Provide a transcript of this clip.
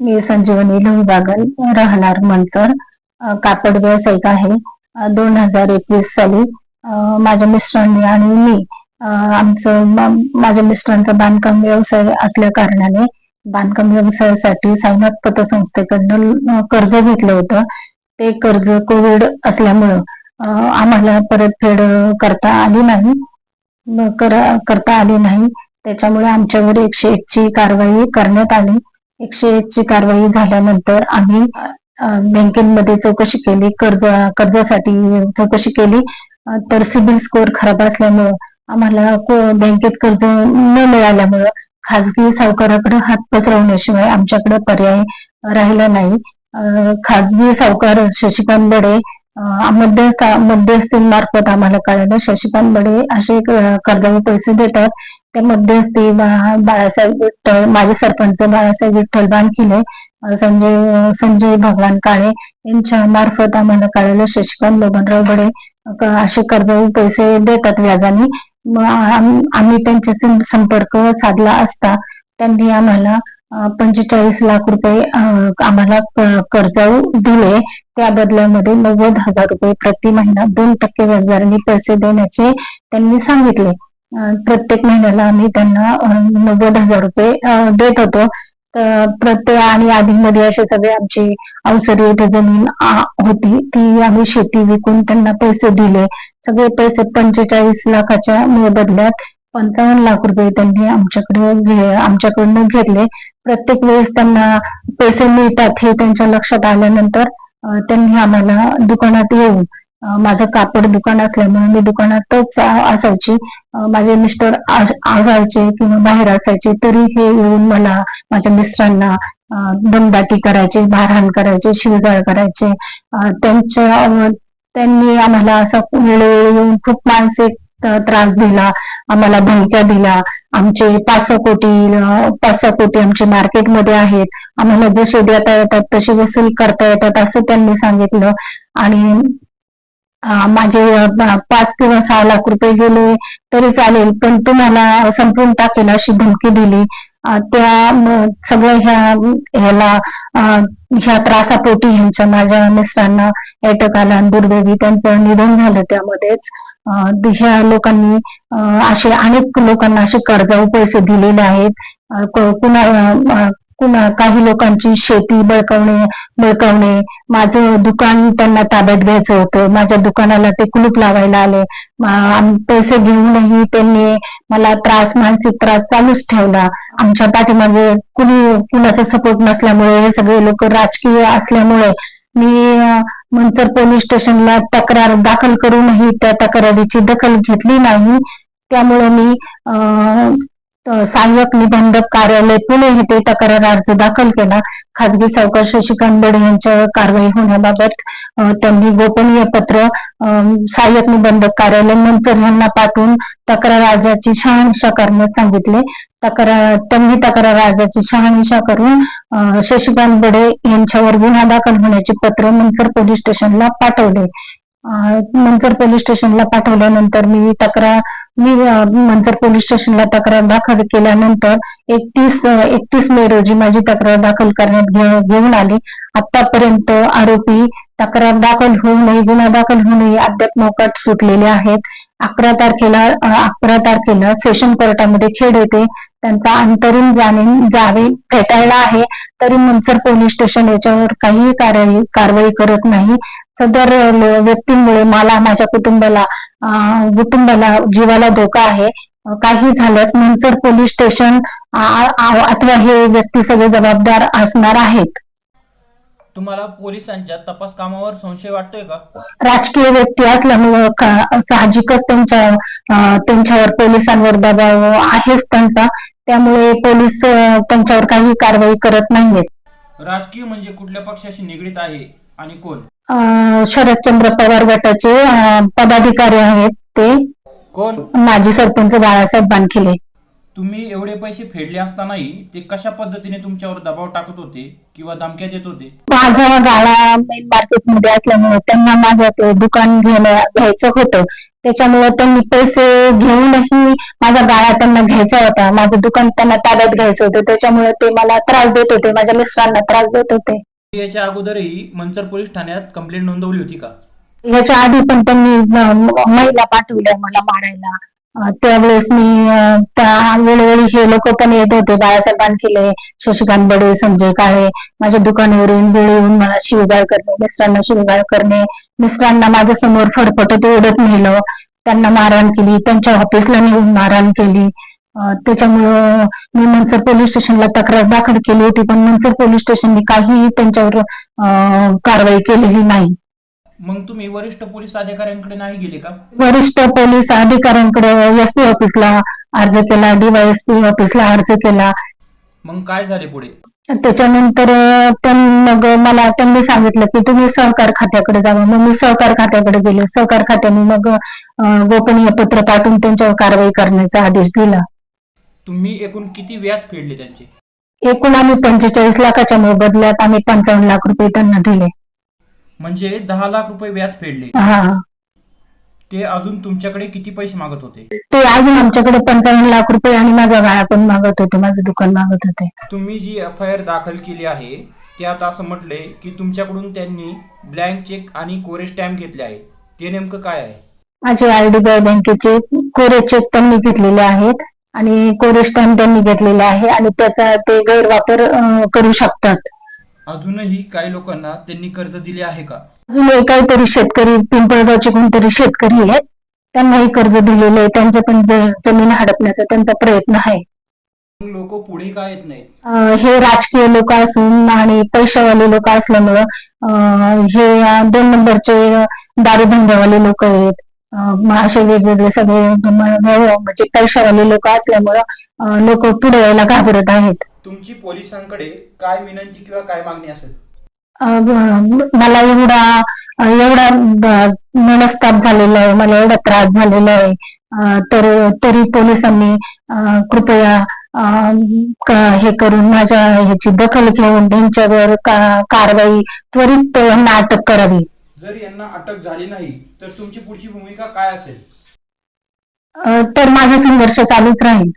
मी संजीवनी लहू बागल राहणार मंचर कापड व्यावसायिक आहे. दोन हजार एकवीस साली माझ्या मिस्टरांनी आणि मी आमचं माझ्या मिस्टरांचा बांधकाम व्यवसाय असल्या कारणाने बांधकाम व्यवसायासाठी साईनाथ पतसंस्थेकडनं कर्ज घेतलं होतं. ते कर्ज कोविड असल्यामुळं आम्हाला परतफेड करता आली नाही. कर करता आली नाही. त्याच्यामुळे आमच्यावर एकशे एकची कारवाई करण्यात आली. एकशे एकची कारवाई झाल्यानंतर आम्ही बँकेमध्ये चौकशी केली कर्ज कर्जासाठी चौकशी केली. तर सिबिल स्कोअर खराब असल्यामुळं आम्हाला बँकेत कर्ज न मिळाल्यामुळं खाजगी सावकाराकडे हात पसरवण्याशिवाय आमच्याकडे पर्याय राहिला नाही. खाजगी सावकार शशिकांत बडे अ, मध्य मध्यस्थींमार्फत आम्हाला कळलं. शशिकांत बडे असे कर्जाचे कर्जावर पैसे देतात. त्या मध्यस्थी बाळासाहेब विठ्ठल माझे सरपंच बाळासाहेब विठ्ठल बानखिले संजय संजय भगवान काळे यांच्या मार्फत आम्हाला कळालं शशिकांत बबनराव बडे असे कर्ज पैसे देतात व्याजाने. आम्ही त्यांच्याशी संपर्क साधला असता त्यांनी आम्हाला पंचेचाळीस लाख रुपये आम्हाला कर्ज दिले. त्या बदल्यामध्ये नव्वद हजार रुपये प्रति महिना दोन टक्के व्याजदराने पैसे देण्याचे त्यांनी सांगितले. प्रत्येक महिन्याला आम्ही त्यांना नव्वद हजार रुपये देत होतो. तर प्रत्येक आणि आधीमध्ये असे सगळे आमची अवसरी येथे जमीन होती. ती आम्ही शेती विकून त्यांना पैसे दिले. सगळे पैसे पंचेचाळीस लाखाच्या बदल्यात पंचावन्न लाख रुपये त्यांनी आमच्याकडे घे- आमच्याकडनं घेतले. प्रत्येक वेळेस त्यांना पैसे मिळतात हे त्यांच्या लक्षात आल्यानंतर त्यांनी आम्हाला दुकानात येऊन माझं कापड दुकान असल्यामुळे मी दुकानातच असायची. माझे मिस्टर असायचे किंवा बाहेर असायचे तरी हे येऊन मला माझ्या मिस्टरांना दमदाटी करायचे मारहाण करायचे शिवगाळ करायचे. त्यांच्या त्यांनी आम्हाला असा वेळोवेळी येऊन खूप मानसिक त्रास दिला. आम्हाला धमक्या दिल्या. आमचे पाच सहा कोटी पाच सहा कोटी आमचे मार्केटमध्ये आहेत. आम्हाला जसे देता येतात तसे वसूल करता येतात असं त्यांनी सांगितलं. आणि माझे पाच किंवा सहा लाख रुपये गेले तरी चालेल. पण तुम्हाला संपवून टाकेल अशी धमकी दिली. त्या सगळ्या ह्या ह्याला ह्या त्रासापोटी ह्यांच्या माझ्या मिस्टरांना अटक आला आणि दुर्दैवी त्यांचं निधन झालं त्यामध्येच. ह्या लोकांनी असे अनेक लोकांना असे कर्जाऊ पैसे दिलेले आहेत. कुणा कुणा काही लोकांची शेती बळकवणे बळकवणे. माझं दुकान त्यांना ताब्यात घ्यायचं होतं. माझ्या दुकानाला ते कुलूप लावायला आले. पैसे घेऊनही त्यांनी मला त्रास मानसिक त्रास चालूच ठेवला. आमच्या पाठीमागे कुणी कुणाचा सपोर्ट नसल्यामुळे हे सगळे लोक राजकीय असल्यामुळे मी मंचर पोलीस स्टेशनला तक्रार दाखल करूनही त्या तक्रारीची दखल घेतली नाही. त्यामुळे मी अ, सहाय्यक निबंधक कार्यालय पुणे येथे तक्रार अर्ज दाखल केला. खाजगी सावकार शशिकांत बडे यांच्या कारवाई होण्याबाबत त्यांनी गोपनीय पत्र सहाय्यक निबंधक कार्यालय मंचर यांना पाठवून तक्रार अर्जाची शहानिशा करण्यास सांगितले. तक्रार त्यांनी तक्रार अर्जाची शहानिशा करून शशिकांत बडे यांच्यावर गुन्हा दाखल होण्याचे पत्र मंचर पोलीस स्टेशनला पाठवले. मंचर पोलीस स्टेशनला पाठवल्यानंतर मी तक्रार मी मंचर पोलीस स्टेशनला तक्रार दाखल केल्यानंतर एकतीस एकतीस मे रोजी माझी तक्रार दाखल करण्यात घेऊन आली. आतापर्यंत आरोपी तक्रार दाखल होऊनही गुन्हा दाखल होऊनही अद्याप मोकाट सुटलेले आहेत. अकरा तारखेला अकरा तारखेला सेशन कोर्टामध्ये खेड येते त्यांचा अंतरिम जामीन जामीन फेटाळला आहे. तरी मंचर पोलीस स्टेशन याच्यावर काहीही कारवाई करत नाही. सदर व्यक्तींमुळे मला माझ्या कुटुंबाला कुटुंबाला जीवाला धोका आहे. काही झाल्यास मंचर पोलीस स्टेशन अथवा हे व्यक्ती सगळे जबाबदार असणार आहेत. तुम्हाला पोलिसांच्या तपास कामावर संशय वाटतोय का? राजकीय व्यक्ती असल्यामुळं का- साहजिकच त्यांच्या त्यांच्यावर पोलिसांवर दबाव आहेच त्यांचा. त्यामुळे पोलीस त्यांच्यावर काही कारवाई करत नाहीयेत. राजकीय म्हणजे कुठल्या पक्षाशी निगडीत आहे आणि कोण? शरदचंद्र पवार गटाचे पदाधिकारी आहेत ते. कोण? माजी सरपंच बाळासाहेब बानखिले. तुम्ही एवढे पैसे फेडले असतानाही ते कशा पद्धतीने तुमच्यावर दबाव टाकत होते किंवा धमक्या देत होते? माझा गाळा मेन मार्केटमध्ये असल्यामुळे त्यांना माझं ते दुकान घेणं घ्यायचं होतं. त्याच्यामुळे त्यांनी पैसे घेऊनही माझा गाळा त्यांना घ्यायचा होता. माझं दुकान त्यांना ताब्यात घ्यायचं होतं. त्याच्यामुळे ते मला त्रास देत होते. माझ्या मिस्टरांना त्रास देत होते. याच्या अगोदरही मंचर पोलीस ठाण्यात कंप्लेंट नोंदवली होती का? याच्या आधी पण त्यांनी महिला पाठवल्या मला मारायला. त्यावेळेस मी त्या वेळोवेळी हे लोक पण येत होते बाळासाहेब केले शशिकांत बडे संजय काळे माझ्या दुकानावरून वेळ येऊन मला शिवगाळ करणे मिस्टरांना शिवगाळ करणे. मिस्टरांना माझ्यासमोर फडफडत ओढत नेलं. त्यांना मारहाण केली त्यांच्या ऑफिसला नेऊन मारहाण केली. त्याच्यामुळं मी मनसर पोलीस स्टेशनला तक्रार दाखल केली होती पण मनसर पोलीस स्टेशनने काही त्यांच्यावर कारवाई केलेली नाही. मग तुम्ही वरिष्ठ पोलीस अधिकाऱ्यांकडे नाही गेले का? वरिष्ठ पोलीस अधिकाऱ्यांकडे एस पी ऑफिसला अर्ज केला डीवायएसपी ऑफिसला अर्ज केला. मग काय झाले पुढे? त्याच्यानंतर मग मला त्यांनी सांगितलं की तुम्ही सहकार खात्याकडे जावा. मग मी सहकार खात्याकडे गेले. सहकार खात्याने मग गोपनीय पत्र पाठवून त्यांच्यावर कारवाई करण्याचा आदेश दिला. तुम्ही एकूण किती व्याज फेडले त्यांचे? एकूण आम्ही पंचेचाळीस लाखाच्या मोबदल्यात आम्ही पंचावन्न लाख रुपये त्यांना दिले. म्हणजे दहा लाख रुपये व्याज फेडले. हा. ते अजून तुमच्याकडे किती पैसे मागत होते? ते अजून आमच्याकडे पंचावन्न लाख रुपये आणि माझा गाळा पण मागत होते माझं दुकान मागत होते. तुम्ही जी एफ आय आर दाखल केली आहे त्यात असं म्हटलंय की तुमच्याकडून त्यांनी ब्लँक चेक आणि कोरे स्टॅम्प घेतले आहे ते नेमकं काय आहे? माझे आयडीबीआय बँकेचे कोरे चेक त्यांनी घेतलेले आहेत. आणि कोरे स्टॅम्प त्यांनी घेतलेले आहे आणि त्याचा ते गैरवापर अं, करू शकतात. अजूनही काही लोकांना त्यांनी कर्ज दिले आहे का? अजून काहीतरी शेतकरी पिंपळगावचे कोणतरी शेतकरी आहेत त्यांनाही कर्ज दिलेले आहे. त्यांचं पण ज- जमीन हडपण्याचा त्यांचा प्रयत्न आहे. लोक पुढे का येत नाहीत? अं, हे राजकीय लोक असून आणि पैशावाले लोक असल्यामुळं अं, हे अं, दोन नंबरचे दारूधंद्यावाले लोक आहेत. असे वेगवेगळे सगळे म- म्हणजे पैशावाले लोक असल्यामुळं लोक पुढे यायला घाबरत आहेत. तुमची पोलिसांकडे काय विनंती किंवा काय मागणी असेल? मला एवढा एवढा मनस्ताप झालेला आहे मला एवढा त्रास झालेला आहे. तर तरी पोलिसांनी कृपया हे करून माझ्या ह्याची दखल घेऊन त्यांच्यावर कारवाई त्वरित यांना अटक करावी. जर यांना अटक झाली नाही तर तुमची पुढची भूमिका काय असेल? तर माझा संघर्ष चालूच राहील.